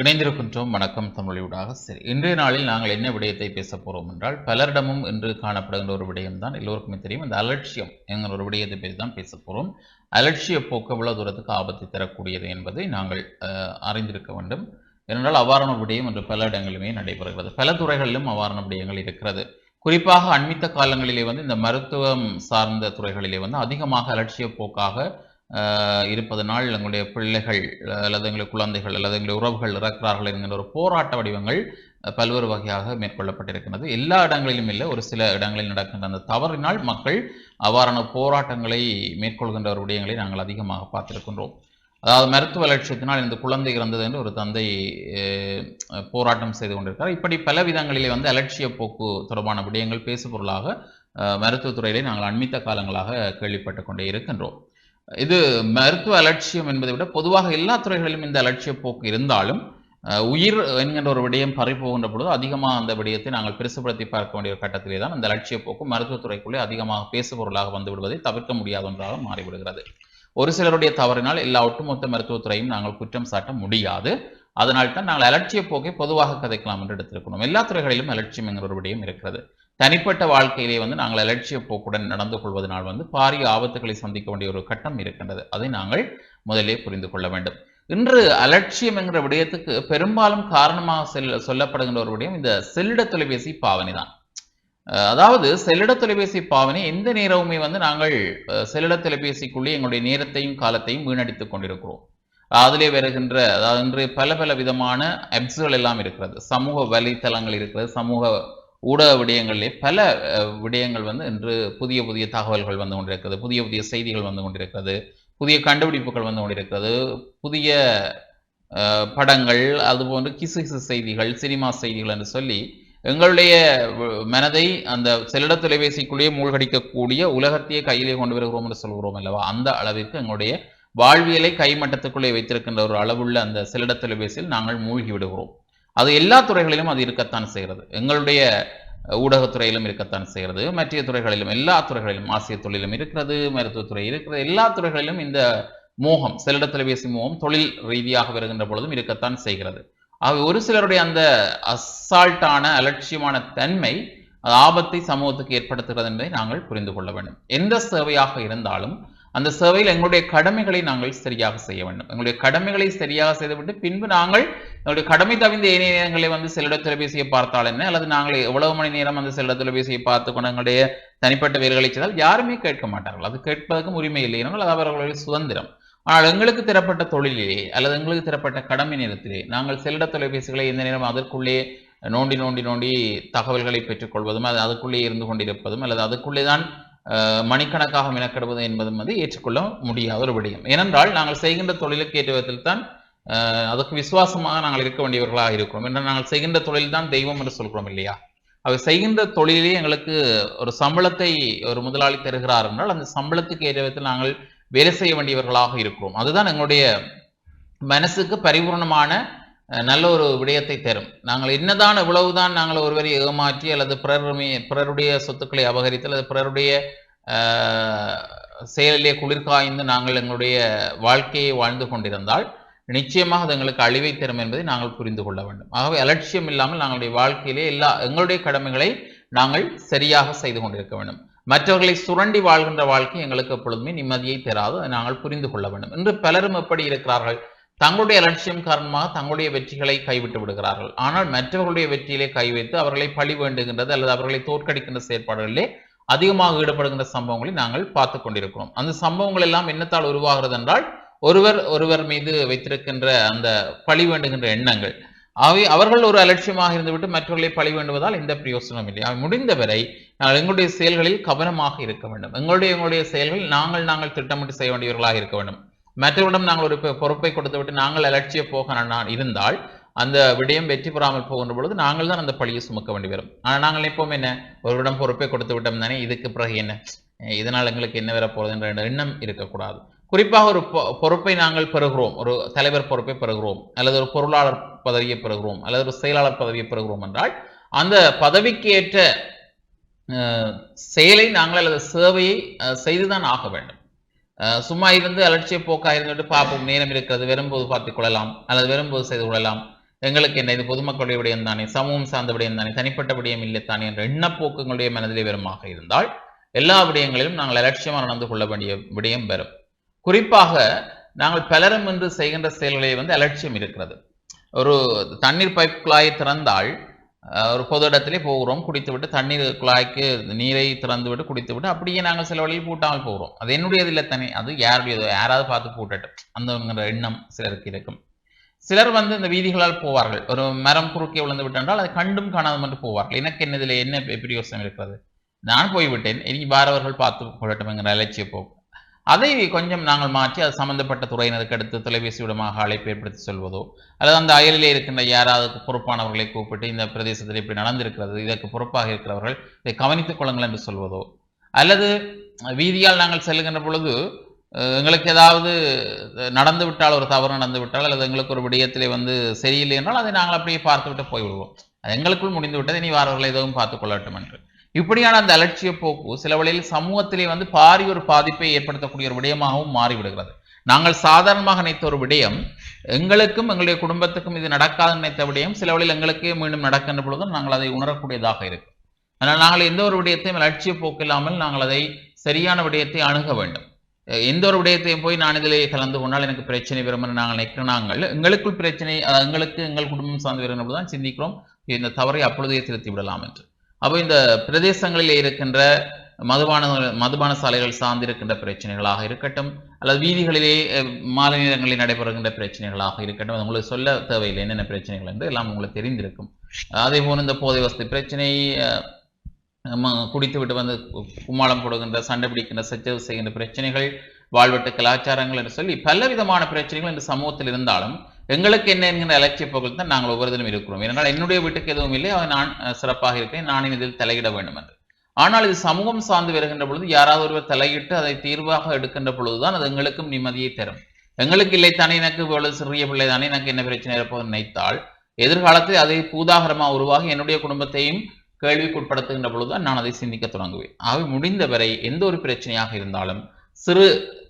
இணைந்திருக்கின்றோம். வணக்கம் தமிழொலியூடாக சரி இன்றைய நாளில் நாங்கள் என்ன விடயத்தை பேச போகிறோம் என்றால் பலரிடமும் இன்று காணப்படுகின்ற ஒரு விடயம் தான் எல்லோருக்குமே தெரியும். அந்த அலட்சியம் என்கிற ஒரு விடயத்தை பற்றி தான் பேச போகிறோம் அலட்சிய போக்கு எவ்வளோ தூரத்துக்கு ஆபத்தை தரக்கூடியது என்பதை நாங்கள் அறிந்திருக்க வேண்டும். ஏனென்றால் அவ்வாறான விடயம் இன்று பல இடங்களிலுமே நடைபெறுகிறது. பல துறைகளிலும் அவ்வாறான விடயங்கள் இருக்கிறது. குறிப்பாக அண்மித்த காலங்களிலே வந்து இந்த மருத்துவம் சார்ந்த துறைகளிலே வந்து அதிகமாக அலட்சிய போக்காக இருப்பதனால் எங்களுடைய பிள்ளைகள் அல்லது எங்களுடைய குழந்தைகள் அல்லது எங்களுடைய உறவுகள் இறக்கிறார்கள் என்கின்ற ஒரு போராட்ட வடிவங்கள் பல்வேறு வகையாக மேற்கொள்ளப்பட்டிருக்கிறது. எல்லா இடங்களிலும் இல்லை ஒரு சில இடங்களில் நடக்கின்ற அந்த தவறினால் மக்கள் அவ்வாறான போராட்டங்களை மேற்கொள்கின்ற ஒரு விடயங்களை நாங்கள் அதிகமாக பார்த்திருக்கின்றோம். அதாவது மருத்துவ லட்சியத்தினால் இந்த குழந்தை இறந்தது என்று ஒரு தந்தை போராட்டம் செய்து கொண்டிருக்கிறார். இப்படி பல விதங்களிலே வந்து அலட்சிய போக்கு தொடர்பான விடயங்கள் பேசுபொருளாக மருத்துவத்துறையிலே நாங்கள் அண்மித்த காலங்களாக கேள்விப்பட்டு கொண்டே இருக்கின்றோம். இது மருத்துவ அலட்சியம் என்பதை விட பொதுவாக எல்லா துறைகளிலும் இந்த அலட்சிய போக்கு இருந்தாலும் உயிர் என்கின்ற ஒரு விடயம் பறி போகின்ற பொழுது அதிகமாக அந்த விடயத்தை நாங்கள் பெருசுபடுத்தி பார்க்க வேண்டிய ஒரு கட்டத்திலே தான் அந்த லட்சிய போக்கு மருத்துவத்துறைக்குள்ளே அதிகமாக பேசுபொருளாக வந்து விடுவதை தவிர்க்க முடியாத ஒன்றாக மாறிவிடுகிறது. ஒரு சிலருடைய தவறினால் எல்லா ஒட்டுமொத்த மருத்துவத்துறையும் நாங்கள் குற்றம் சாட்ட முடியாது. அதனால் தான் நாங்கள் அலட்சிய போக்கை பொதுவாக கதைக்கலாம் என்று எடுத்திருக்கணும் எல்லா துறைகளிலும் அலட்சியம் என்கிற ஒரு விடயம் இருக்கிறது. தனிப்பட்ட வாழ்க்கையிலே வந்து நாங்கள் அலட்சிய போக்குடன் நடந்து கொள்வதனால் வந்து பாரிய ஆபத்துகளை சந்திக்க வேண்டிய ஒரு கட்டம் இருக்கின்றது. அதை நாங்கள் முதலே புரிந்து கொள்ள வேண்டும். இன்று அலட்சியம் என்கிற விடயத்துக்கு பெரும்பாலும் காரணமாக செல் சொல்லப்படுகின்ற ஒரு விடயம் இந்த செல்லிட தொலைபேசி பாவனை தான். அதாவது செல்லிட தொலைபேசி பாவனை எந்த நேரமுமே வந்து நாங்கள் செல்லிட தொலைபேசிக்குள்ளே எங்களுடைய நேரத்தையும் காலத்தையும் வீணடித்துக் கொண்டிருக்கிறோம். அதிலே வருகின்ற அதாவது இன்று பல பல விதமான ஆப்ஸ்கள் எல்லாம் இருக்கிறது. சமூக வலைத்தளங்கள் இருக்கிறது சமூக ஊடக விடயங்களிலே பல விடயங்கள் வந்து இன்று புதிய புதிய தகவல்கள் வந்து கொண்டிருக்கிறது. புதிய புதிய செய்திகள் வந்து கொண்டிருக்கிறது. புதிய கண்டுபிடிப்புகள் வந்து கொண்டிருக்கிறது. புதிய படங்கள் அதுபோன்று கிசு கிசு செய்திகள் சினிமா செய்திகள் என்று சொல்லி எங்களுடைய மனதை அந்த செல்லிட தொலைபேசிக்குள்ளேயே மூழ்கடிக்கக்கூடிய உலகத்தையே கையிலே கொண்டு வருகிறோம் என்று சொல்கிறோம் அல்லவா? அந்த அளவிற்கு எங்களுடைய வாழ்வியலை கைமட்டத்துக்குள்ளே வைத்திருக்கின்ற ஒரு அளவுள்ள அந்த செல்லிட தொலைபேசியில் நாங்கள் மூழ்கி விடுகிறோம். அது எல்லா துறைகளிலும் அது இருக்கத்தான் செய்கிறது. எங்களுடைய ஊடகத்துறையிலும் இருக்கத்தான் செய்கிறது. மற்ற துறைகளிலும் எல்லா துறைகளிலும் ஆசிய தொழிலும் இருக்கிறது மருத்துவத்துறை இருக்கிறது எல்லா துறைகளிலும் இந்த மோகம் செல்லிட தொலைபேசி மோகம் தொழில் ரீதியாக வருகின்ற பொழுதும் இருக்கத்தான் செய்கிறது. ஆகவே ஒரு சிலருடைய அந்த அசால்ட்டான அலட்சியமான தன்மை ஆபத்தை சமூகத்துக்கு ஏற்படுத்துகிறது என்பதை நாங்கள் புரிந்து கொள்ள வேண்டும். எந்த சேவையாக இருந்தாலும் அந்த சேவையில் எங்களுடைய கடமைகளை நாங்கள் சரியாக செய்ய வேண்டும். எங்களுடைய கடமைகளை சரியாக செய்துவிட்டு பின்பு நாங்கள் எங்களுடைய கடமை தவிர்ந்த ஏனைய நேரங்களை வந்து செல்லிட தொலைபேசியை பார்த்தால் என்ன? அல்லது நாங்கள் எவ்வளவு மணி நேரம் அந்த செல்லிட தொலைபேசியை பார்த்து கொண்டு எங்களுடைய தனிப்பட்ட வேர்களை செய்தால் யாருமே கேட்க மாட்டார்கள். அது கேட்பதற்கும் உரிமை இல்லை ஏனென்றால் அது அவர்களுடைய சுதந்திரம். ஆனால் எங்களுக்கு தரப்பட்ட தொழிலிலே அல்லது எங்களுக்கு தரப்பட்ட கடமை நேரத்திலே நாங்கள் செல்லிட தொலைபேசிகளை எந்த நேரம் அதற்குள்ளே நோண்டி நோண்டி நோண்டி தகவல்களை பெற்றுக்கொள்வதும் அது அதுக்குள்ளே இருந்து கொண்டிருப்பதும் அல்லது அதுக்குள்ளே தான் மணிக்கணக்காக மெனக்கெடுவது என்பதும் வந்து ஏற்றுக்கொள்ள முடியாத ஒரு விடயம். ஏனென்றால் நாங்கள் செய்கின்ற தொழிலுக்கு ஏற்ற விதத்தில் தான் அதற்கு அதுக்கு விசுவாசமாக நாங்கள் இருக்க வேண்டியவர்களாக இருக்கிறோம். என்ன நாங்கள் செய்கின்ற தொழில் தான் தெய்வம் என்று சொல்கிறோம் இல்லையா? அவர் செய்கின்ற தொழிலே எங்களுக்கு ஒரு சம்பளத்தை ஒரு முதலாளி தருகிறார் என்றால் அந்த சம்பளத்துக்கு ஏற்ற விதத்தில் நாங்கள் வேலை செய்ய வேண்டியவர்களாக இருக்கிறோம். அதுதான் எங்களுடைய மனசுக்கு பரிபூர்ணமான நல்ல ஒரு விடயத்தை தரும். நாங்கள் என்னதான் எவ்வளவுதான் நாங்கள் ஒருவரை ஏமாற்றி அல்லது பிறருமே பிறருடைய சொத்துக்களை அபகரித்து அல்லது பிறருடைய செயலிலே குளிர்காய்ந்து நாங்கள் எங்களுடைய வாழ்க்கையை வாழ்ந்து கொண்டிருந்தால் நிச்சயமாக அது எங்களுக்கு அழிவை தரும் என்பதை நாங்கள் புரிந்து கொள்ள வேண்டும். ஆகவே அலட்சியம் இல்லாமல் நாங்களுடைய வாழ்க்கையிலே எல்லா எங்களுடைய கடமைகளை நாங்கள் சரியாக செய்து கொண்டிருக்க வேண்டும். மற்றவர்களை சுரண்டி வாழ்கின்ற வாழ்க்கை எங்களுக்கு எப்பொழுதுமே நிம்மதியை தராது அதை நாங்கள் புரிந்து கொள்ள வேண்டும். இன்று பலரும் எப்படி இருக்கிறார்கள்? தங்களுடைய அலட்சியம் காரணமாக தங்களுடைய வெற்றிகளை கைவிட்டு விடுகிறார்கள். ஆனால் மற்றவர்களுடைய வெற்றியிலே கை வைத்து அவர்களை பழி வேண்டுகின்றது அல்லது அவர்களை தோற்கடிக்கின்ற செயற்பாடுகளிலே அதிகமாக ஈடுபடுகின்ற சம்பவங்களை நாங்கள் பார்த்து கொண்டிருக்கிறோம். அந்த சம்பவங்கள் எல்லாம் என்னத்தால் உருவாகிறது என்றால் ஒருவர் ஒருவர் மீது வைத்திருக்கின்ற அந்த பழி வேண்டுகின்ற எண்ணங்கள் அவை அவர்கள் ஒரு அலட்சியமாக இருந்துவிட்டு மற்றவர்களை பழி வேண்டுவதால் எந்த பிரயோசனம் இல்லை. அவை முடிந்தவரை நாங்கள் எங்களுடைய செயல்களில் கவனமாக இருக்க வேண்டும். எங்களுடைய எங்களுடைய செயல்கள் நாங்கள் நாங்கள் திட்டமிட்டு செய்ய வேண்டியவர்களாக இருக்க வேண்டும். மற்றவரிடம் நாங்கள் ஒரு பொறுப்பை கொடுத்துவிட்டு நாங்கள் அலட்சிய போக இருந்தால் அந்த விடயம் வெற்றி பெறாமல் போகின்ற பொழுது நாங்கள் தான் அந்த பழியை சுமக்க வேண்டி வரும். ஆனால் நாங்கள் நினைப்போம் என்ன? ஒருவரிடம் பொறுப்பை கொடுத்து விட்டோம் தானே இதுக்கு பிறகு என்ன? இதனால் எங்களுக்கு என்ன வர போகிறது என்ற எண்ணம் இருக்கக்கூடாது. குறிப்பாக ஒரு பொ- பொறுப்பை நாங்கள் பெறுகிறோம். ஒரு தலைவர் பொறுப்பை பெறுகிறோம். அல்லது ஒரு பொருளாளர் பதவியை பெறுகிறோம். அல்லது ஒரு செயலாளர் பதவியை பெறுகிறோம் என்றால் அந்த பதவிக்கு ஏற்ற செயலை நாங்கள் அல்லது சேவையை செய்துதான் ஆக வேண்டும். சும்மா இருந்து அலட்சிய போக்காக இருந்துட்டு பார்ப்போம் நேரம் இருக்கிறது வரும்போது பார்த்துக் கொள்ளலாம் அல்லது வரும்போது செய்து கொள்ளலாம். எங்களுக்கு என்ன இது பொதுமக்களுடைய விடயம் தானே சமூகம் சார்ந்த விடயம் தானே தனிப்பட்ட விடயம் இல்லை தானே என்ற எண்ணப்போக்குங்களுடைய மனதிலே வருமாக இருந்தால் எல்லா விடயங்களிலும் நாங்கள் அலட்சியமாக நடந்து கொள்ள வேண்டிய விடயம் வரும் குறிப்பாக நாங்கள் பலரும் என்று செய்கின்ற செயல்களில் வந்து அலட்சியம் இருக்கிறது. ஒரு தண்ணீர் பைப் குழாயை திறந்தால் ஒரு பொது இடத்திலே போகிறோம் குடித்துவிட்டு தண்ணீர் குழாய்க்கு நீரை திறந்து விட்டு குடித்துவிட்டு அப்படியே நாங்கள் சில வழியில் பூட்டாமல் போகிறோம். அது என்னுடையது இல்லை தனி அது யாருடையதோ யாராவது பார்த்து பூட்டட்டும். அந்த எண்ணம் சிலருக்கு இருக்கும். சிலர் வந்து இந்த வீதிகளால் போவார்கள். ஒரு மரம் குறுக்கே விழுந்து விட்டென்றால் அதை கண்டும் காணாமல் என்று போவார்கள். எனக்கு என்ன இதில் என்ன பிரியோசனம் இருக்கிறது? நான் போய்விட்டேன் இனி வாரவர்கள் பார்த்து கொள்ளட்டும் என்கிற அலட்சிய போக்கு. அதை கொஞ்சம் நாங்கள் மாற்றி அது சம்பந்தப்பட்ட துறையினருக்கு அடுத்து தொலைபேசி விடமாக அழைப்பு ஏற்படுத்தி சொல்வதோ அல்லது அந்த அயலிலே இருக்கின்ற யாராவது பொறுப்பானவர்களை கூப்பிட்டு இந்த பிரதேசத்தில் இப்படி நடந்திருக்கிறது இதற்கு பொறுப்பாக இருக்கிறவர்கள் இதை கவனித்துக் கொள்ளுங்கள் என்று சொல்வதோ அல்லது வீதியால் நாங்கள் செல்லுகின்ற பொழுது எங்களுக்கு ஏதாவது நடந்து விட்டால் ஒரு தவறு நடந்து விட்டால் அல்லது எங்களுக்கு ஒரு விடயத்திலே வந்து சரியில்லை என்றால் அதை நாங்கள் அப்படியே பார்த்துவிட்டு போய்விடுவோம். அது எங்களுக்குள் முடிந்து விட்டது இனி வாரவர்கள் எதுவும் பார்த்துக் கொள்ளட்டும் என்று இப்படியான அந்த அலட்சிய போக்கு சில வழியில் சமூகத்திலே வந்து பாரி ஒரு பாதிப்பை ஏற்படுத்தக்கூடிய ஒரு விடயமாகவும் மாறிவிடுகிறது. நாங்கள் சாதாரணமாக நினைத்த ஒரு விடயம் எங்களுக்கும் எங்களுடைய குடும்பத்துக்கும் இது நடக்காது நினைத்த விடயம் சில வழியில் எங்களுக்கே மீண்டும் நடக்கின்ற பொழுதும் நாங்கள் அதை உணரக்கூடியதாக இருக்கும். அதனால் நாங்கள் எந்த ஒரு விடயத்தையும் அலட்சிய போக்கு இல்லாமல் நாங்கள் அதை சரியான விடயத்தை அணுக வேண்டும். எந்த ஒரு விடயத்தையும் போய் நான் இதிலே கலந்து கொண்டால் எனக்கு பிரச்சனை வரும் என்று நாங்கள் நினைக்கிற நாங்கள் எங்களுக்குள் பிரச்சனை எங்களுக்கு எங்கள் குடும்பம் சார்ந்து வருகின்ற தான் சிந்திக்கிறோம். இந்த தவறை அப்பொழுதே திருத்தி விடலாம் என்று. அப்போ இந்த பிரதேசங்களில் இருக்கின்ற மதுபான மதுபான சாலைகள் சார்ந்திருக்கின்ற பிரச்சனைகளாக இருக்கட்டும் அல்லது வீதிகளிலே மாலை நேரங்களில் நடைபெறுகின்ற பிரச்சனைகளாக இருக்கட்டும் அது உங்களுக்கு சொல்ல தேவையில்லை என்னென்ன பிரச்சனைகள் என்று எல்லாம் உங்களுக்கு தெரிந்திருக்கும். அதே போல இந்த போதை வசதி பிரச்சனை நம்ம குடித்து விட்டு வந்து கும்மாளம் போடுகின்ற சண்டை பிடிக்கின்ற சச்சரவு செய்கின்ற பிரச்சனைகள் வாழ்வெட்டு கலாச்சாரங்கள் என்று சொல்லி பல விதமான பிரச்சனைகள் இந்த சமூகத்தில் இருந்தாலும் எங்களுக்கு என்ன என்கிற அலட்சிய போக்கில் தான் நாங்கள் ஒவ்வொருத்தரும் இருக்கிறோம். ஏனால் என்னுடைய வீட்டுக்கு எதுவும் இல்லை அவன் நான் சிறப்பாக இருக்கிறேன். நானும் இதில் தலையிட வேண்டும் என்று. ஆனால் இது சமூகம் சார்ந்து வருகின்ற பொழுது யாராவது ஒருவர் தலையிட்டு அதை தீர்வாக எடுக்கின்ற பொழுதுதான் அது எங்களுக்கும் நிம்மதியை தரும். எங்களுக்கு இல்லை தானே எனக்கு இவ்வளவு சிறிய பிள்ளை தானே எனக்கு என்ன பிரச்சனை இருப்பது நினைத்தால் எதிர்காலத்தில் அதை பூதாகரமாக உருவாகி என்னுடைய குடும்பத்தையும் கேள்விக்குட்படுத்துகின்ற பொழுதுதான் நான் அதை சிந்திக்க தொடங்குவேன். ஆகவே முடிந்தவரை எந்த ஒரு பிரச்சனையாக இருந்தாலும் சிறு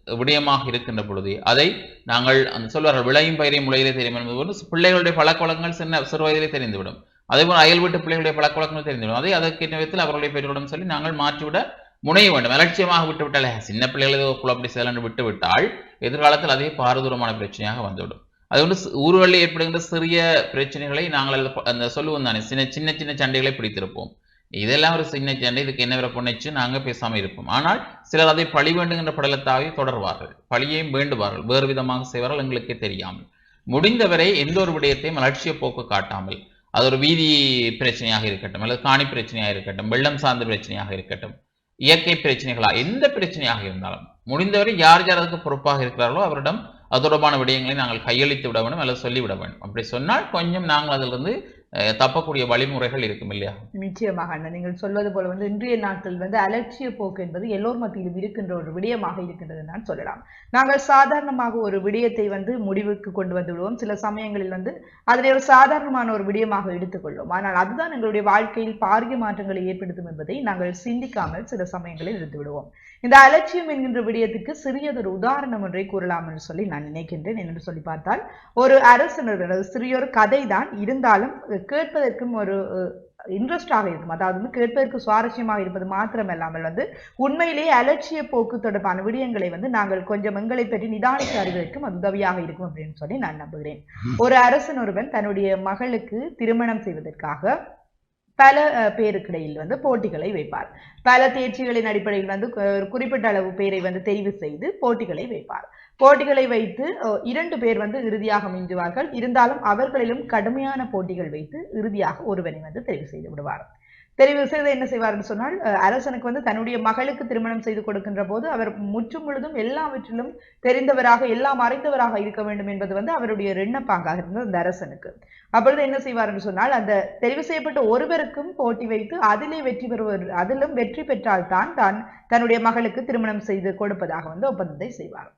விடயமாக இருக்கின்ற பொழுது அதை நாங்கள் அந்த சொல்வார்கள் விளையும் பயிரையும் முளையிலே தெரியும் என்பது போன்று பிள்ளைகளுடைய பழக்க வழக்கங்கள் சின்ன சிறு வயதிலே தெரிந்துவிடும். அதே போல் அயல் வீட்டு பிள்ளைகளுடைய பழக்க வழக்கங்கள் தெரிந்துவிடும். அதை அதற்கேற்ற விதத்தில் அவர்களுடைய பெற்றோரிடம் சொல்லி நாங்கள் மாற்றிவிட முனைய வேண்டும். அலட்சியமாக விட்டுவிட்டால் சின்ன பிள்ளைகள் ஏதோ குழப்படி செயலன்று விட்டு விட்டால் எதிர்காலத்தில் அதே பாரதூரமான பிரச்சனையாக வந்துவிடும். அது வந்து ஊர்களில் ஏற்படுகின்ற சிறிய பிரச்சனைகளை நாங்கள் அந்த சொல்லுவோம் தானே சின்ன சின்ன சின்ன சண்டைகளை பிடித்திருப்போம். இதெல்லாம் ஒரு சின்ன சண்டை இதுக்கு என்ன பொண்ணைச்சு நாங்கள் பேசாமல் இருப்போம். ஆனால் சிலர் அதை பழி வேண்டுகின்ற படலத்தாவே தொடர்வார்கள். பழியையும் வேண்டுவார்கள். வேறு விதமாக செய்வார்கள் எங்களுக்கே தெரியாமல். முடிந்தவரை எந்த ஒரு விடயத்தையும் அலட்சிய போக்கு காட்டாமல் அது ஒரு வீதி பிரச்சனையாக இருக்கட்டும் அல்லது காணி பிரச்சனையாக இருக்கட்டும் வெள்ளம் சார்ந்த பிரச்சனையாக இருக்கட்டும் இயற்கை பிரச்சனைகளா எந்த பிரச்சனையாக இருந்தாலும் முடிந்தவரை யார் யார் அதுக்கு பொறுப்பாக இருக்கிறார்களோ அவரிடம் அது தொடர்பான விடயங்களை நாங்கள் கையளித்து விட வேண்டும் அல்லது சொல்லிவிட வேண்டும். அப்படி சொன்னால் கொஞ்சம் நாங்கள் அதிலிருந்து தப்பக்கூடிய வழிமுறைகள் இருக்கும் இல்லையா? நிச்சயமாக அண்ணன் நீங்கள் சொல்வது போல வந்து இன்றைய நாட்கள் வந்து அலட்சிய போக்கு என்பது எல்லோர் மத்தியிலும் இருக்கின்ற ஒரு விடயமாக இருக்கின்றது நான் சொல்லலாம். நாங்கள் சாதாரணமாக ஒரு விடயத்தை வந்து முடிவுக்கு கொண்டு வந்து விடுவோம். சில சமயங்களில் வந்து அதனை ஒரு சாதாரணமான ஒரு விடயமாக எடுத்துக்கொள்வோம். ஆனால் அதுதான் எங்களுடைய வாழ்க்கையில் பாரிய மாற்றங்களை ஏற்படுத்தும் என்பதை நாங்கள் சிந்திக்காமல் சில சமயங்களில் இருந்து விடுவோம் இந்த அலட்சியம் என்கின்ற விடயத்துக்கு சிறியதொரு உதாரணம் ஒன்றை கூறலாம் என்று சொல்லி நான் நினைக்கின்றேன். என்று சொல்லி பார்த்தால் ஒரு அரசனர் சிறியொரு கதை தான் இருந்தாலும் கேட்பதற்கும் ஒரு இன்ட்ரெஸ்டாக இருக்கும். அதாவது வந்து கேட்பதற்கு சுவாரஸ்யமாக இருப்பது மாத்திரமல்லாமல் வந்து உண்மையிலேயே அலட்சிய போக்கு தொடர்பான விடயங்களை வந்து நாங்கள் கொஞ்சம் எங்களை பற்றி நிதானித்து அறிவதற்கும் அது உதவியாக இருக்கும் அப்படின்னு சொல்லி நான் நம்புகிறேன். ஒரு அரசன் ஒருவன் தன்னுடைய மகளுக்கு திருமணம் செய்வதற்காக பல பேருக்கிடையில் வந்து போட்டிகளை வைப்பார். பல தேர்ச்சிகளின் அடிப்படையில் வந்து ஒரு குறிப்பிட்ட அளவு பேரை வந்து தெரிவு செய்து போட்டிகளை வைப்பார். போட்டிகளை வைத்து இரண்டு பேர் வந்து இறுதியாக மிஞ்சுவார்கள். இருந்தாலும் அவர்களிலும் கடுமையான போட்டிகள் வைத்து இறுதியாக ஒருவனை வந்து தெரிவு செய்து விடுவார். தெரிவு செய்து என்ன செய்வார்னு சொன்னால் அரசனுக்கு வந்து தன்னுடைய மகளுக்கு திருமணம் செய்து கொடுக்கின்ற போது அவர் முற்றும் முழுதும் எல்லாவற்றிலும் தெரிந்தவராக எல்லாம் அறிந்தவராக இருக்க வேண்டும் என்பது வந்து அவருடைய எண்ணப்பாங்காக இருந்தது அந்த அரசனுக்கு. அப்பொழுது என்ன செய்வார் என்று சொன்னால் அந்த தெரிவு செய்யப்பட்ட ஒருவருக்கும் போட்டி வைத்து அதிலே வெற்றி பெறுவர் அதிலும் வெற்றி பெற்றால் தான் தான் தன்னுடைய மகளுக்கு திருமணம் செய்து கொடுப்பதாக வந்து ஒப்பந்தத்தை செய்வார்.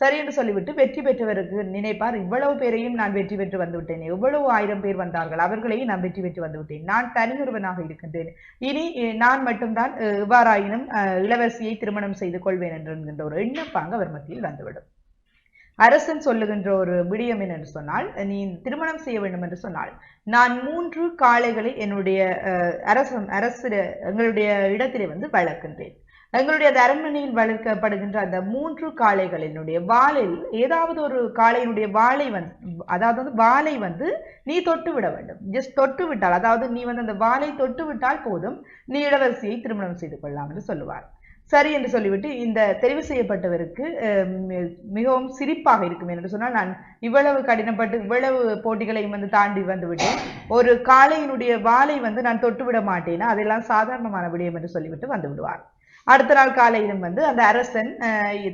சரி என்று சொல்லிவிட்டு வெற்றி பெற்றவருக்கு நினைப்பார். இவ்வளவு பேரையும் நான் வெற்றி பெற்று வந்துவிட்டேன். எவ்வளவு ஆயிரம் பேர் வந்தார்கள். அவர்களையும் நான் வெற்றி பெற்று வந்துவிட்டேன். நான் தனியொருவனாக இருக்கின்றேன். இனி நான் மட்டும்தான் இவ்வாறாயினும் இளவரசியை திருமணம் செய்து கொள்வேன் என்று என்கின்ற ஒரு எண்ணப்பாங்க அவர் மத்தியில் வந்துவிடும். அரசன் சொல்லுகின்ற ஒரு விடியம் என்னென்று சொன்னால் நீ திருமணம் செய்ய வேண்டும் என்று சொன்னால் நான் மூன்று காளைகளை என்னுடைய அரசன் அரசு எங்களுடைய இடத்திலே வந்து வளர்க்கின்றேன். எங்களுடைய அந்த அரண்மனையில் வளர்க்கப்படுகின்ற அந்த மூன்று காளைகளினுடைய வாளில் ஏதாவது ஒரு காளையினுடைய வாளை வந்து அதாவது வந்து வாளை வந்து நீ தொட்டு விட வேண்டும். ஜஸ்ட் தொட்டு விட்டால் அதாவது நீ வந்து அந்த வாளை தொட்டு விட்டால் போதும் நீ இளவரசியை திருமணம் செய்து கொள்ளலாம் என்று சொல்லுவார். சரி என்று சொல்லிவிட்டு இந்த தெரிவு செய்யப்பட்டவருக்கு மிகவும் சிரிப்பாக இருக்கும். என்று சொன்னால் நான் இவ்வளவு கடினப்பட்டு இவ்வளவு போட்டிகளையும் வந்து தாண்டி வந்துவிட்டேன். ஒரு காளையினுடைய வாளை வந்து நான் தொட்டு விட மாட்டேனா? அதெல்லாம் சாதாரணமான விடயம் என்று சொல்லிவிட்டு வந்து விடுவார். அடுத்த நாள் காலையிலும் வந்து அந்த அரசன்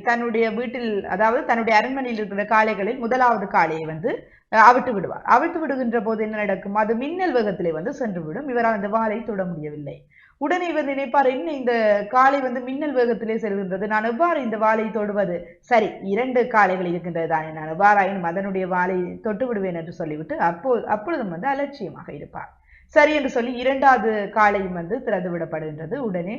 தன்னுடைய வீட்டில் அதாவது தன்னுடைய அரண்மனையில் இருக்கிற காளைகளில் முதலாவது காளையை வந்து அவிட்டு அவிழ்த்து விடுவார். அவிழ்த்து விடுகின்ற போது என்ன நடக்கும்? அது மின்னல் வேகத்திலே வந்து சென்று விடும். இவரால் அந்த வாளை தொட முடியவில்லை. உடனே இவர் நினைப்பார் என்ன இந்த காளை வந்து மின்னல் வேகத்திலே செல்கின்றது? நான் எவ்வாறு இந்த வாளை தொடுவது? சரி இரண்டு காளைகள் இருக்கின்றது தானே. நான் எவ்வாறாயினும் அதனுடைய வாளை தொட்டு விடுவேன் என்று சொல்லிவிட்டு அப்போ அப்பொழுதும் வந்து அலட்சியமாக இருப்பார். சரி என்று சொல்லி இரண்டாவது காளையும் வந்து திறந்து விடப்படுகின்றது. உடனே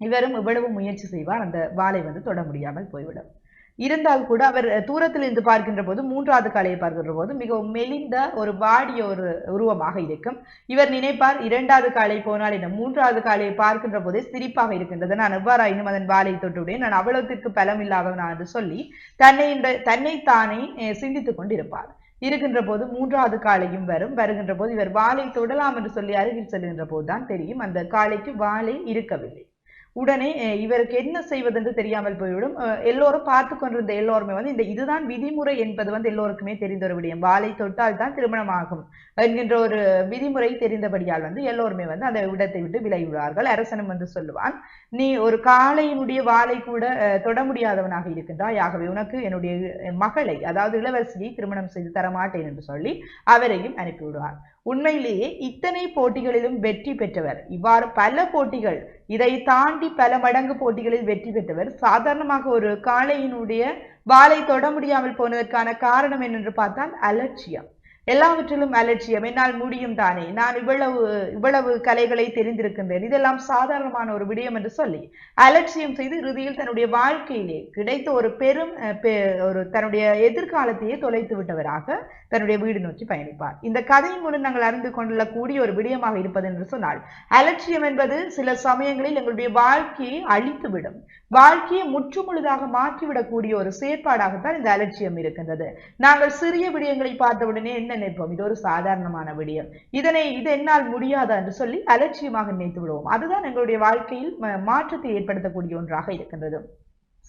இவரும் இவ்வளவு முயற்சி செய்வார் அந்த வாளை வந்து தொட முடியாமல் போய்விடும். இருந்தால் கூட அவர் தூரத்தில் இருந்து பார்க்கின்ற போது மூன்றாவது காளையை பார்க்கின்ற போது மிகவும் மெலிந்த ஒரு வாடிய ஒரு உருவமாக இருக்கும். இவர் நினைப்பார் இரண்டாவது காளை போனால் என்ன மூன்றாவது காளையை பார்க்கின்ற போதே சிரிப்பாக இருக்கின்றது. நான் எவ்வாறாயினும் அதன் வாளை தொட்டுவிடேன் நான் அவ்வளவுக்கு பலம் இல்லாதவன் என்று சொல்லி தன்னை இந்த தன்னைத்தானே சிந்தித்துக் கொண்டிருப்பார். இருக்கின்ற போது மூன்றாவது காளையும் வரும். வருகின்ற போது இவர் வாளை தொடலாம் என்று சொல்லி அருகில் செல்கின்ற போதுதான் தெரியும் அந்த காளைக்கு வாளை இருக்கவில்லை. உடனே அஹ், இவருக்கு என்ன செய்வதென்று தெரியாமல் போய்விடும். எல்லோரும் பார்த்து கொண்டிருந்த எல்லோருமே வந்து இந்த இதுதான் விதிமுறை என்பது வந்து எல்லோருக்குமே தெரிந்த ஒரு விடயம் வாளை தொட்டால் தான் திருமணம் ஆகும் என்கின்ற ஒரு விதிமுறை தெரிந்தபடியால் வந்து எல்லோருமே வந்து அந்த இடத்தை விட்டு விலகிவிடுவார்கள். அரசனும் வந்து சொல்லுவான் நீ ஒரு காளையினுடைய வாளை கூட தொட முடியாதவனாக இருக்கின்றாய். ஆகவே உனக்கு என்னுடைய மகளை அதாவது இளவரசியை திருமணம் செய்து தரமாட்டேன் என்று சொல்லி அவரையும் அனுப்பிவிடுவார் உண்மையிலேயே இத்தனை போட்டிகளிலும் வெற்றி பெற்றவர். இவ்வாறு பல போட்டிகள் இதை தாண்டி பல மடங்கு போட்டிகளில் வெற்றி பெற்றவர். சாதாரணமாக ஒரு காளையினுடைய வாளை தொட முடியாமல் போனதற்கான காரணம் என்னென்று பார்த்தால் அலட்சியம். எல்லாவற்றிலும் அலட்சியம். என்னால் முடியும் தானே. நான் இவ்வளவு இவ்வளவு கலைகளை தெரிந்திருக்கின்றேன். இதெல்லாம் சாதாரணமான ஒரு விடயம் என்று சொல்லி அலட்சியம் செய்து இறுதியில் தன்னுடைய வாழ்க்கையிலே கிடைத்த ஒரு பெரும் ஒரு தன்னுடைய எதிர்காலத்தையே தொலைத்து விட்டவராக தன்னுடைய வீடு நோக்கி பயணிப்பார். இந்த கதையின் மூலம் நாங்கள் அறிந்து கொள்ளக்கூடிய ஒரு விடயமாக இருப்பது என்று சொன்னால் அலட்சியம் என்பது சில சமயங்களில் எங்களுடைய வாழ்க்கையை அழித்துவிடும். வாழ்க்கையை முற்றுமுழுதாக மாற்றிவிடக்கூடிய ஒரு செயற்பாடாகத்தான் இந்த அலட்சியம் இருக்கின்றது. நாங்கள் சிறிய விடயங்களை பார்த்தவுடனே என்ன நினைப்போம் இது ஒரு சாதாரணமான விடயம். இதனை இது என்னால் முடியாதா என்று சொல்லி அலட்சியமாக நினைத்து விடுவோம். அதுதான் எங்களுடைய வாழ்க்கையில் மாற்றத்தை ஏற்படுத்தக்கூடிய ஒன்றாக இருக்கின்றது.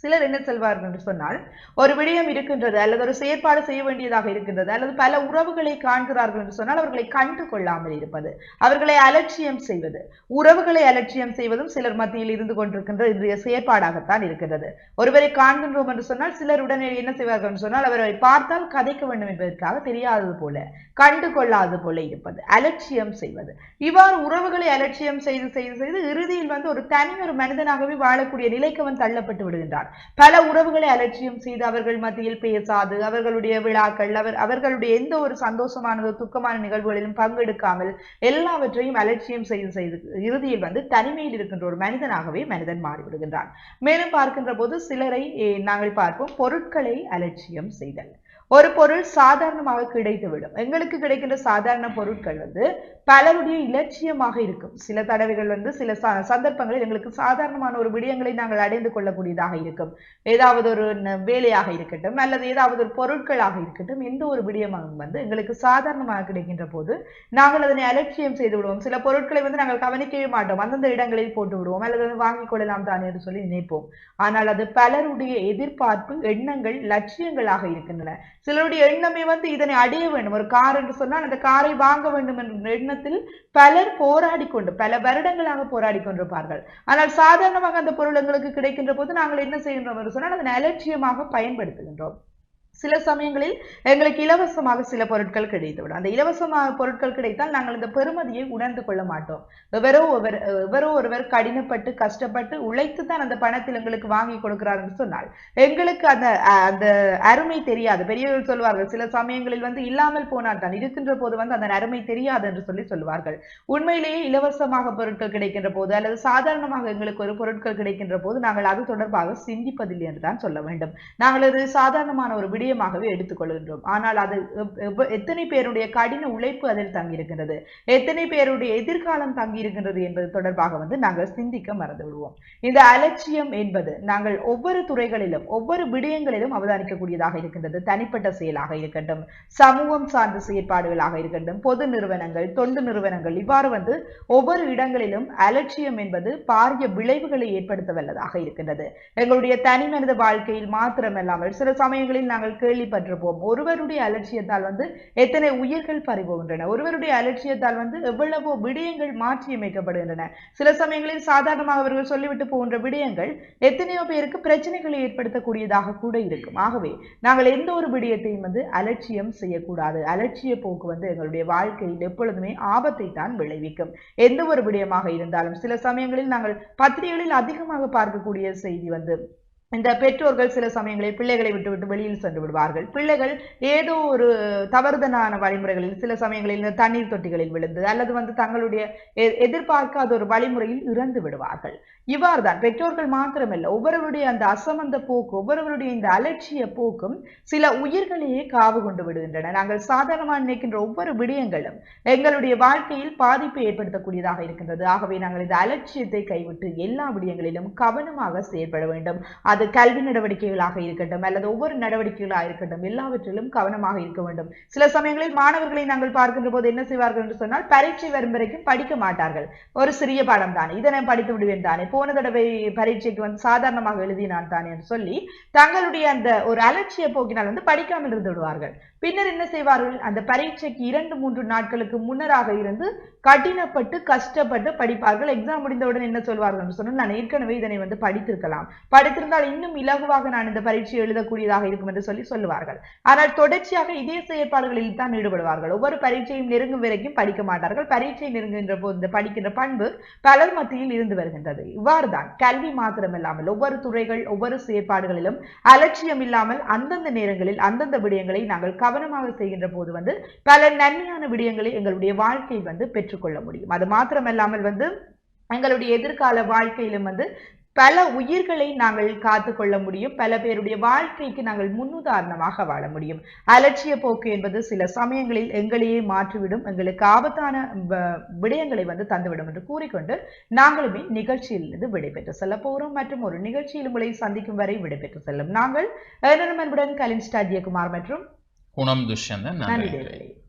சிலர் என்ன செல்வார்கள் என்று சொன்னால் ஒரு விடயம் இருக்கின்றது அல்லது ஒரு செயற்பாடு செய்ய வேண்டியதாக இருக்கின்றது அல்லது பல உறவுகளை காண்கிறார்கள் என்று சொன்னால் அவர்களை கண்டு கொள்ளாமல் இருப்பது அவர்களை அலட்சியம் செய்வது உறவுகளை அலட்சியம் செய்வதும் சிலர் மத்தியில் இருந்து கொண்டிருக்கின்ற இன்றைய செயற்பாடாகத்தான் இருக்கின்றது. ஒருவரை காண்கின்றோம் என்று சொன்னால் சிலர் உடனே என்ன செய்வார்கள் என்று சொன்னால் அவரை பார்த்தால் கதைக்க வேண்டும் என்பதற்காக தெரியாதது போல கண்டு கொள்ளாதது போல இருப்பது அலட்சியம் செய்வது. இவ்வாறு உறவுகளை அலட்சியம் செய்து செய்து செய்து இறுதியில் வந்து ஒரு தனி ஒரு மனிதனாகவே வாழக்கூடிய நிலைக்கு அவன் தள்ளப்பட்டு விடுகின்றான். பல உறவுகளை அலட்சியம் செய்து அவர்கள் மத்தியில் பேசாது அவர்களுடைய விழாக்கள் அவர் அவர்களுடைய எந்த ஒரு சந்தோஷமானதோ துக்கமான நிகழ்வுகளிலும் பங்கெடுக்காமல் எல்லாவற்றையும் அலட்சியம் செய்து செய்து இறுதியில் வந்து தனிமையில் இருக்கின்ற ஒரு மனிதனாகவே மனிதன் மாறிவிடுகின்றான். மேலும் பார்க்கின்ற போது சிலரை நாங்கள் பார்ப்போம் பொருட்களை அலட்சியம் செய்தல். ஒரு பொருள் சாதாரணமாக கிடைத்துவிடும். எங்களுக்கு கிடைக்கின்ற சாதாரண பொருட்கள் வந்து பலருடைய இலட்சியமாக இருக்கும். சில தடவைகள் வந்து சில ச- சந்தர்ப்பங்களில் எங்களுக்கு சாதாரணமான ஒரு விடயங்களை நாங்கள் அடைந்து கொள்ளக்கூடியதாக இருக்கும். ஏதாவது ஒரு வேலையாக இருக்கட்டும் அல்லது ஏதாவது ஒரு பொருட்களாக இருக்கட்டும் எந்த ஒரு விடயமாக வந்து எங்களுக்கு சாதாரணமாக கிடைக்கின்ற போது நாங்கள் அதனை அலட்சியம் செய்து விடுவோம். சில பொருட்களை வந்து நாங்கள் கவனிக்கவே மாட்டோம். அந்தந்த இடங்களில் போட்டு விடுவோம் அல்லது வந்து வாங்கிக் கொள்ளலாம் தானே என்று சொல்லி நினைப்போம். ஆனால் அது பலருடைய எதிர்பார்ப்பு எண்ணங்கள் லட்சியங்களாக இருக்கின்றன. சிலருடைய எண்ணமே வந்து இதனை அடைய வேண்டும். ஒரு கார் என்று சொன்னால் அந்த காரை வாங்க வேண்டும் என்ற எண்ணத்தில் பலர் போராடி கொண்டு பல வருடங்களாக போராடி கொண்டிருப்பார்கள் ஆனால் சாதாரணமாக அந்த பொருள் எங்களுக்கு கிடைக்கின்ற போது நாங்கள் என்ன செய்கின்றோம் என்று சொன்னால் அதனை அலட்சியமாக பயன்படுத்துகின்றோம். சில சமயங்களில் எங்களுக்கு இலவசமாக சில பொருட்கள் கிடைத்துவிடும். அந்த இலவசமாக பொருட்கள் கிடைத்தால் நாங்கள் இந்த பெருமதியை உணர்ந்து கொள்ள மாட்டோம். எவரோ ஒருவர் எவரோ ஒருவர் கடினப்பட்டு கஷ்டப்பட்டு உழைத்து தான் அந்த பணத்தில் எங்களுக்கு வாங்கி கொடுக்கிறாருன்னு சொன்னால் எங்களுக்கு அந்த அந்த அருமை தெரியாது. பெரியவர்கள் சொல்வார்கள் சில சமயங்களில் வந்து இல்லாமல் போனால் தான் இருக்கின்ற போது வந்து அந்த அருமை தெரியாது என்று சொல்லி சொல்வார்கள். உண்மையிலேயே இலவசமாக பொருட்கள் கிடைக்கின்ற போது அல்லது சாதாரணமாக எங்களுக்கு ஒரு பொருட்கள் கிடைக்கின்ற போது நாங்கள் அது தொடர்பாக சிந்திப்பதில்லை என்று தான் சொல்ல வேண்டும். நாங்கள் அது சாதாரணமான ஒரு விடிய தைரியமாகவே எடுத்துக்கொள்கின்றோம். ஆனால் அது எத்தனை பேருடைய கடின உழைப்பு அதில் தங்கியிருக்கின்றது? எத்தனை பேருடைய எதிர்காலம் தங்கியிருக்கின்றது என்பது தொடர்பாக வந்து நாங்கள் சிந்திக்க மறந்து விடுவோம் இந்த அலட்சியம் என்பது நாங்கள் ஒவ்வொரு துறைகளிலும் ஒவ்வொரு விடயங்களிலும் அவதானிக்கக்கூடியதாக இருக்கின்றது. தனிப்பட்ட செயலாக இருக்கட்டும் சமூகம் சார்ந்த செயற்பாடுகளாக இருக்கட்டும் பொது நிறுவனங்கள் தொண்டு நிறுவனங்கள் இவ்வாறு வந்து ஒவ்வொரு இடங்களிலும் அலட்சியம் என்பது பாரிய விளைவுகளை ஏற்படுத்த வல்லதாக இருக்கின்றது. எங்களுடைய தனி மனித வாழ்க்கையில் மாத்திரமல்லாமல் சில சமயங்களில் நாங்கள் கேள்விப்பட்டிருப்போம். ஒருவருடைய அலட்சியத்தால் வந்து எத்தனை உயிர்கள் பறிபோகின்றன? ஒருவருடைய அலட்சியத்தால் வந்து எவ்வளவோ விடயங்கள் மாற்றியமைக்கப்படுகின்றன சில சமயங்களில் சாதாரணமாக அவர்கள் சொல்லிவிட்டு போகின்ற விடயங்கள் எத்தனையோ பேருக்கு பிரச்சனைகளை ஏற்படுத்தக்கூடியதாக கூட இருக்கும். ஆகவே நாங்கள் எந்த ஒரு விடயத்தையும் வந்து அலட்சியம் செய்யக்கூடாது. அலட்சிய போக்கு வந்து எங்களுடைய வாழ்க்கையில் எப்பொழுதுமே ஆபத்தை தான் விளைவிக்கும். எந்த ஒரு விடயமாக இருந்தாலும் சில சமயங்களில் நாங்கள் பத்திரிகைகளில் அதிகமாக பார்க்கக்கூடிய செய்தி வந்து இந்த பெற்றோர்கள் சில சமயங்களில் பிள்ளைகளை விட்டுவிட்டு வெளியில் சென்று விடுவார்கள். பிள்ளைகள் ஏதோ ஒரு தவறுதலான வழிமுறைகளில் சில சமயங்களில் இந்த தண்ணீர் தொட்டிகளில் விழுந்து அல்லது வந்து தங்களுடைய எ- எதிர்பார்க்காத ஒரு வழிமுறையில் இறந்து விடுவார்கள். இவ்வாறு தான் பெற்றோர்கள் மாத்திரமல்ல ஒவ்வொருவருடைய அந்த அசமந்த போக்கு ஒவ்வொருவருடைய இந்த அலட்சிய போக்கும் சில உயிர்களையே காவு கொண்டு விடுகின்றன. நாங்கள் சாதாரணமாக நினைக்கின்ற ஒவ்வொரு விடயங்களும் எங்களுடைய வாழ்க்கையில் பாதிப்பை ஏற்படுத்தக்கூடியதாக இருக்கின்றது. ஆகவே நாங்கள் இந்த அலட்சியத்தை கைவிட்டு எல்லா விடயங்களிலும் கவனமாக செயல்பட வேண்டும். அது கல்வி நடவடிக்கைகளாக இருக்கட்டும் அல்லது ஒவ்வொரு நடவடிக்கைகளாக இருக்கட்டும் எல்லாவற்றிலும் கவனமாக இருக்க வேண்டும். சில சமயங்களில் மாணவர்களை நாங்கள் பார்க்கின்ற போது என்ன செய்வார்கள் என்று சொன்னால் பரீட்சை வரும் வரைக்கும் படிக்க மாட்டார்கள். ஒரு சிறிய பாடம் தானே இதனை படித்து விடுவேன் தானே போன தடவை பரீட்சைக்கு வந்து சாதாரணமாக எழுதினான் தானே என்று சொல்லி தங்களுடைய அந்த ஒரு அலட்சிய போக்கினால் வந்து படிக்காமல் இருந்து விடுவார்கள். பின்னர் என்ன செய்வார்கள்? அந்த பரீட்சைக்கு இரண்டு மூன்று நாட்களுக்கு முன்னராக இருந்து கடினப்பட்டு கஷ்டப்பட்டு படிப்பார்கள். எக்ஸாம் முடிந்தவுடன் என்ன சொல்வார்கள் என்று சொன்னால் நான் ஏற்கனவே இதனை வந்து படித்திருக்கலாம். படித்திருந்தால் இன்னும் இலகுவாக நான் இந்த பரீட்சை எழுதக்கூடியதாக இருக்கும் என்று சொல்லி சொல்லுவார்கள். ஆனால் தொடர்ச்சியாக இதே செயற்பாடுகளில் தான் ஈடுபடுவார்கள். ஒவ்வொரு பரீட்சையும் நெருங்கும் வரைக்கும் படிக்க மாட்டார்கள். பரீட்சை நெருங்குகின்ற போது இந்த படிக்கின்ற பண்பு பலர் மத்தியில் இருந்து வருகின்றது. இவ்வாறு தான் கல்வி மாத்திரமில்லாமல் ஒவ்வொரு துறைகள் ஒவ்வொரு செயற்பாடுகளிலும் அலட்சியம் இல்லாமல் அந்தந்த நேரங்களில் அந்தந்த விடயங்களை நாங்கள் கவனமாக செய்கின்ற போது வந்து பல நன்மையான விடயங்களை எங்களுடைய வாழ்க்கையில் வந்து பெற்றுக்கொள்ள முடியும். அது மாத்திரமல்லாமல் வந்து எங்களுடைய எதிர்கால வாழ்க்கையிலும் வந்து பல உயிர்களை நாங்கள் காத்துக்கொள்ள முடியும். பல பேருடைய வாழ்க்கைக்கு நாங்கள் முன்னுதாரணமாக வாழ முடியும். அலட்சிய போக்கு என்பது சில சமயங்களில் எங்களையே மாற்றிவிடும். எங்களுக்கு ஆபத்தான விடயங்களை வந்து தந்துவிடும் என்று கூறிக்கொண்டு நாங்களுமே நிகழ்ச்சியிலிருந்து விடைபெற்று செல்ல போகிறோம் மற்றும் ஒரு நிகழ்ச்சியில் உங்களை சந்திக்கும் வரை விடைபெற்று செல்லும் நாங்கள். அன்புடன் கலின் ஸ்டாஜியகுமார் மற்றும் குணம் துஷ்யந்தன். நன்றி.